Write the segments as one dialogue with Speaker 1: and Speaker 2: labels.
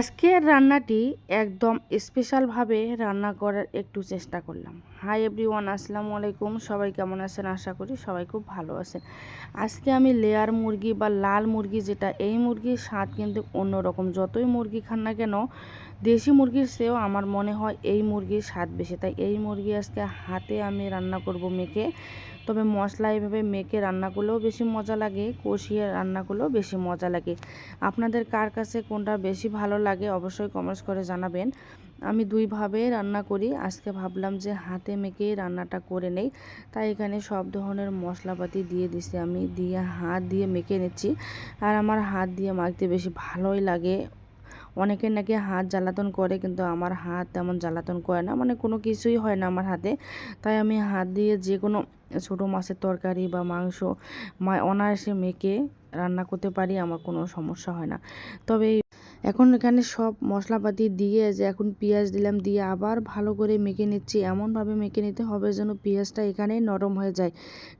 Speaker 1: আজকের রান্নাটি একদম স্পেশালভাবে রান্না করার একটু চেষ্টা করলাম। হাই এভরিওয়ান আসসালামু আলাইকুম। সবাই কেমন আছেন? আশা করি সবাই খুব ভালো আছেন। আজকে আমি লেয়ার মুরগি বা লাল মুরগি যেটা, এই মুরগির স্বাদ কিন্তু অন্যরকম। যতই মুরগি খান না কেন, দেশি মুরগির চেয়েও আমার মনে হয় এই মুরগির স্বাদ বেশি। তাই এই মুরগি আজকে হাতে আমি রান্না করব মেখে। তবে মশলা এভাবে মেখে রান্না করলেও বেশি মজা লাগে, কষিয়ে রান্না করলেও বেশি মজা লাগে। আপনাদের কার কাছে কোনটা বেশি ভালো লাগে অবশ্যই কমেন্টস করে জানাবেন। আমি দুইভাবে রান্না করি, আজকে ভাবলাম যে হাতে মেখেই রান্নাটা করে নেই, তাই এখানে সব ধরনের মশলাপাতি দিয়ে দিছি। আমি দিয়ে হাত দিয়ে মেখে নিচ্ছি, আর আমার হাত দিয়ে মাখতে বেশি ভালোই লাগে। অনেকের নাকি হাত জ্বালাতন করে, কিন্তু আমার হাত তেমন জ্বালাতন করে না। মানে কোনো কিছুই হয় না আমার হাতে। তাই আমি হাত দিয়ে যে কোনো ছোটো মাছের তরকারি বা মাংস অনায়াসে মেখে রান্না করতে পারি, আমার কোনো সমস্যা হয় না। তবে এখন এখানে সব মশলাপাতি দিয়ে যে এখন পেঁয়াজ দিলাম দিয়ে আবার ভালো করে মেখে নিচ্ছি। এমনভাবে মেখে নিতে হবে যেন পেঁয়াজটা এখানেই নরম হয়ে যায়।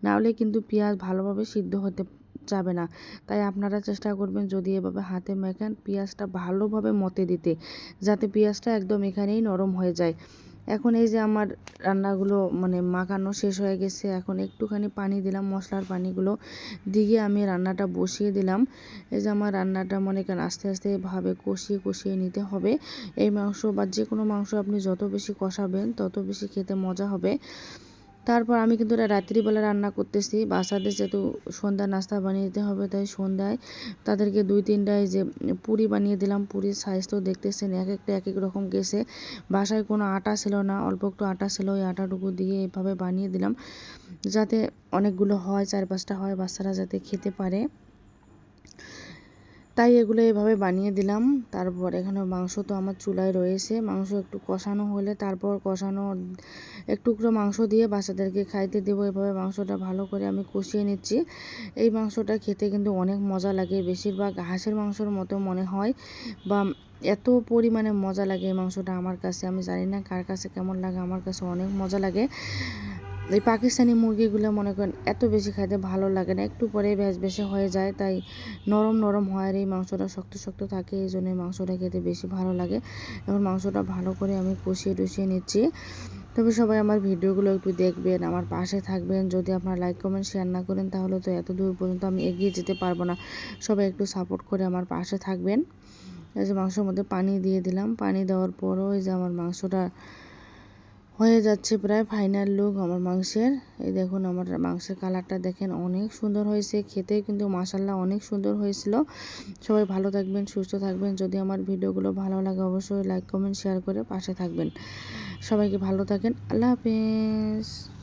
Speaker 1: নাহলে কিন্তু পেঁয়াজ ভালোভাবে সিদ্ধ হতে যাবে না। তাই আপনারা চেষ্টা করবেন যদি এভাবে হাতে মেখেন পেঁয়াজটা ভালোভাবে মতে দিতে, যাতে পেঁয়াজটা একদম এখানেই নরম হয়ে যায়। এখন এই যে আমার রান্নাগুলো মানে মাখানো শেষ হয়ে গেছে, এখন একটুখানি পানি দিলাম, মশলার পানিগুলো দিয়ে আমি রান্নাটা বসিয়ে দিলাম। এই যে আমার রান্নাটা মনে করেন আস্তে আস্তে ভাবে কষিয়ে কষিয়ে নিতে হবে। এই মাংস বা যে কোনো মাংস আপনি যত বেশি কষাবেন তত বেশি খেতে মজা হবে। তারপর আমি কিন্তু এটা রাত্রিবেলা রান্না করতেছি। বাচ্চাদের যেহেতু সন্ধ্যা নাস্তা বানিয়ে দিতে হবে, তাই সন্ধ্যায় তাদেরকে দুই, তিনটায় যে পুরি বানিয়ে দিলাম, পুরির সাইজ তো দেখতেছেন এক একটা এক এক রকম গেছে। বাসায় কোনো আটা ছিল না, অল্প একটু আটা ছিল, ওই আটাটুকু দিয়ে এভাবে বানিয়ে দিলাম, যাতে অনেকগুলো হয়, চার পাঁচটা হয়, বাচ্চারা যাতে খেতে পারে। তাই এগুলো এভাবে বানিয়ে দিলাম। তারপর এখানে মাংস তো আমার চুলায় রয়েছে। মাংস একটু কষানো হলে তারপর কষানো এক টুকরো মাংস দিয়ে বাচ্চাদেরকে খাইতে দেবো। এভাবে মাংসটা ভালো করে আমি কষিয়ে নিচ্ছি। এই মাংসটা খেতে কিন্তু অনেক মজা লাগে। বেশিরভাগ হাঁসের মাংসর মতো মনে হয় বা এত পরিমাণে মজা লাগে এই মাংসটা আমার কাছে। আমি জানি না কার কাছে কেমন লাগে। আমার কাছে অনেক মজা লাগে। এই পাকিস্তানি মুরগিগুলো মনে করেন এত বেশি খাইতে ভালো লাগে না, একটু পরে ব্যাস বেশি হয়ে যায়, তাই নরম নরম হয় আর এই মাংসটা শক্ত শক্ত থাকে, এই জন্য মাংসটা খেতে বেশি ভালো লাগে। এখন মাংসটা ভালো করে আমি কষিয়ে টুষিয়ে নিচ্ছি। তবে সবাই আমার ভিডিওগুলো একটু দেখবেন, আমার পাশে থাকবেন, যদি আপনার লাইক কমেন্ট শেয়ার না করেন তাহলে তো এত দূর পর্যন্ত আমি এগিয়ে যেতে পারব না। সবাই একটু সাপোর্ট করে আমার পাশে থাকবেন। এই যে মাংসের মধ্যে পানি দিয়ে দিলাম, পানি দেওয়ার পরও এই যে আমার মাংসটা হয়ে যাচ্ছে প্রায় ফাইনাল লুক আমার মাংসের। এই দেখুন আমার মাংসের কালারটা দেখেন অনেক সুন্দর হয়েছে খেতে কিন্তু মাসাল্লাহ অনেক সুন্দর হয়েছিল। সবাই ভালো থাকবেন, সুস্থ থাকবেন, যদি আমার ভিডিওগুলো ভালো লাগে অবশ্যই লাইক কমেন্ট শেয়ার করে পাশে থাকবেন। সবাইকে ভালো থাকেন, আল্লাহ হাফেজ।